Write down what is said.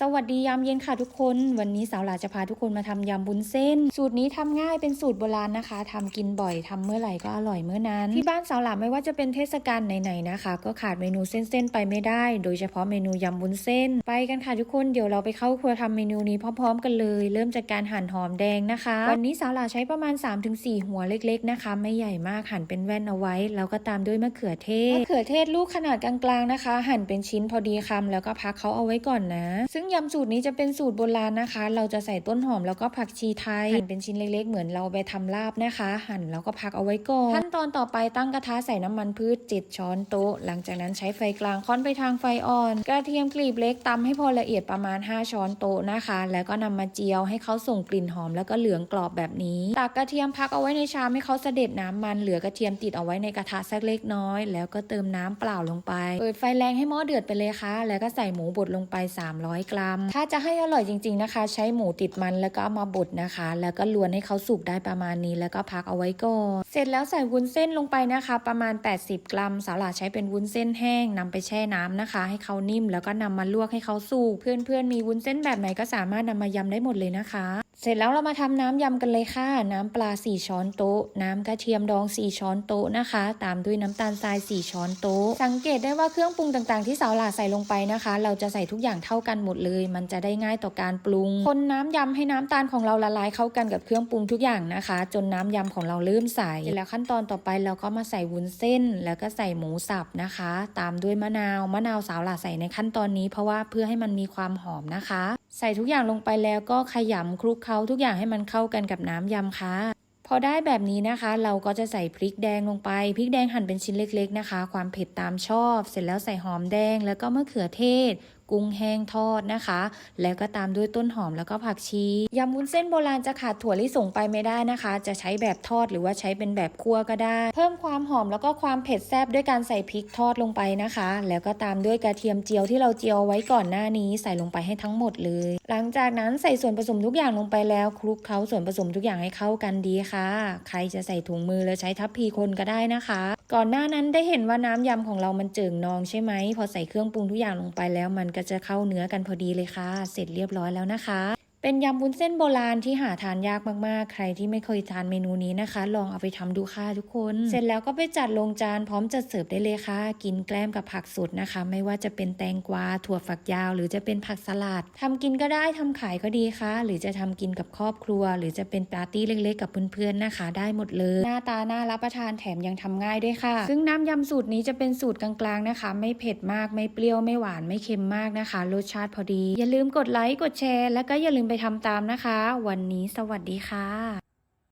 สวัสดียามเย็นค่ะทุกคน วันนี้สาวหลาจะพาทุกคนมาทำยำบุญเส้น สูตรนี้ทำง่ายเป็นสูตรโบราณนะคะทำกินบ่อยทำเมื่อไหร่ก็อร่อยเมื่อนั้น ที่บ้านสาวหลาไม่ว่าจะเป็นเทศกาลไหนๆนะคะ ก็ขาดเมนูเส้นๆไปไม่ได้ โดยเฉพาะเมนูยำบุญเส้น ไปกันค่ะทุกคนเดี๋ยวเราไปเข้าครัวทำเมนูนี้พร้อม ๆ กันเลย เริ่มจากการหั่นหอมแดงนะคะ วันนี้สาวหลาใช้ประมาณ 3-4 หัวเล็ก ๆนะคะ ไม่ใหญ่มากหั่นเป็นแว่นเอาไว้ แล้วก็ตามด้วยมะเขือเทศมะเขือเทศลูกขนาดกลางๆนะคะ หั่นเป็นชิ้นพอดีคำแล้วก็พักเขาเอาไว้ก่อนนะ ซึ่งยำสูตรนี้จะเป็นสูตรโบราณนะคะ เราจะใส่ต้นหอมแล้วก็ผักชีไทยหั่นเป็นชิ้นเล็กๆ เหมือนเราไปทำลาบนะคะ หั่นแล้วก็พักเอาไว้ก่อนขั้นตอนต่อไปตั้งกระทะใส่น้ำมันพืช7ช้อนโต๊ะ หลังจากนั้นใช้ไฟกลางค่อนไปทางไฟอ่อน กระเทียมกลีบเล็กตำให้พอละเอียดประมาณ 5 ช้อนโต๊ะนะคะ แล้วก็นำมาเจียวให้เขาส่งกลิ่นหอมแล้วก็เหลืองกรอบแบบนี้ตักกระเทียมพักเอาไว้ในชามให้เขาเสด็จน้ำมันเหลือกระเทียมติดเอาไว้ในกระทะสักเล็กน้อย แล้วก็เติมน้ำเปล่าลงไปเปิดไฟแรงให้หม้อเดือดไปเลยค่ะ แล้วก็ใส่หมูบดลงไป 300 กรัมถ้าจะให้อร่อยจริง ๆนะคะ ใช้หมูติดมันแล้วก็เอามาบดนะคะ แล้วก็ลวนให้เขาสุกได้ประมาณนี้แล้วก็พักเอาไว้ก่อนเสร็จแล้วใส่วุ้นเส้นลงไปนะคะ ประมาณ 80 กรัม สาหร่ายใช้เป็นวุ้นเส้นแห้งนำไปแช่น้ำนะคะ ให้เขานิ่มแล้วก็นำมาลวกให้เขาสุกเพื่อนๆมีวุ้นเส้นแบบไหนก็สามารถนำมายำได้หมดเลยนะคะ เสร็จแล้วเรามาทำน้ำยำกันเลยค่ะ น้ำปลา 4 ช้อนโต๊ะ น้ำกระเทียมดอง 4 ช้อนโต๊ะนะคะ ตามด้วยน้ำตาลทราย 4 ช้อนโต๊ะ สังเกตได้ว่าเครื่องปรุงต่างๆที่สาวหลาใส่ลงไปนะคะ เราจะใส่ทุกอย่างเท่ากันหมดเลย มันจะได้ง่ายต่อการปรุง คนน้ำยำให้น้ำตาลของเราละลายเข้ากันกับเครื่องปรุงทุกอย่างนะคะ จนน้ำยำของเราเริ่มใสแล้วขั้นตอนต่อไปเราก็มาใส่วุ้นเส้น แล้วก็ใส่หมูสับนะคะ ตามด้วยมะนาว มะนาวสาวหลาใส่ในขั้นตอนนี้เพราะว่าเพื่อให้มันมีความหอมนะคะ ใส่ทุกอย่างลงไปแล้วก็ขยำคลุกเคล้าทุกอย่างให้มันเข้ากันกับน้ำยำค่ะพอได้แบบนี้นะคะ เราก็จะใส่พริกแดงลงไป พริกแดงหั่นเป็นชิ้นเล็ก ๆ นะคะ ความเผ็ดตามชอบ เสร็จแล้วใส่หอมแดงแล้วก็มะเขือเทศ กุ้งแห้งทอดนะคะ แล้วก็ตามด้วยต้นหอมแล้วก็ผักชียำวุ้นเส้นโบราณจะขาดถั่วลิสงไปไม่ได้นะคะ จะใช้แบบทอดหรือว่าใช้เป็นแบบคั่วก็ได้ เพิ่มความหอมแล้วก็ความเผ็ดแซ่บด้วยการใส่พริกทอดลงไปนะคะ แล้วก็ตามด้วยกระเทียมเจียวที่เราเจียวไว้ก่อนหน้านี้ใส่ลงไปให้ทั้งหมดเลย หลังจากนั้นใส่ส่วนผสมทุกอย่างลงไปแล้วคลุกเคล้าส่วนผสมทุกอย่างให้เข้ากันดีค่ะ ใครจะใส่ถุงมือแล้วใช้ทัพพีคนก็ได้นะคะก่อนหน้านั้นได้เห็นว่าน้ำยำของเรามันเจิ่งนองใช่ไหม พอใส่เครื่องปรุงทุกอย่างลงไปแล้วมันก็จะเข้าเนื้อกันพอดีเลยค่ะ เสร็จเรียบร้อยแล้วนะคะ เป็นยำวุ้นเส้นโบราณที่หาทานยากมากๆ ใครที่ไม่เคยทานเมนูนี้นะคะ ลองเอาไปทำดูค่ะทุกคน เสร็จแล้วก็ไปจัดลงจานพร้อมจัดเสิร์ฟได้เลยค่ะ กินแกล้มกับผักสดนะคะ ไม่ว่าจะเป็นแตงกวาถั่วฝักยาว หรือจะเป็นผักสลัดทำกินก็ได้ทำขายก็ดีค่ะ หรือจะทำกินกับครอบครัว หรือจะเป็นปาร์ตี้เล็กๆ กับเพื่อนๆนะคะ ได้หมดเลย หน้าตาน่ารับประทานแถมยังทำง่ายด้วยค่ะ ซึ่งน้ำยำสูตรนี้จะเป็นสูตรกลางๆนะคะ ไม่เผ็ดมากไม่เปรี้ยวไม่หวานไม่เค็มมากนะคะ รสชาติพอดี อย่าลืมกดไลค์กดแชร์แล้วก็อย่าลืมไปทำตามนะคะ วันนี้สวัสดีค่ะ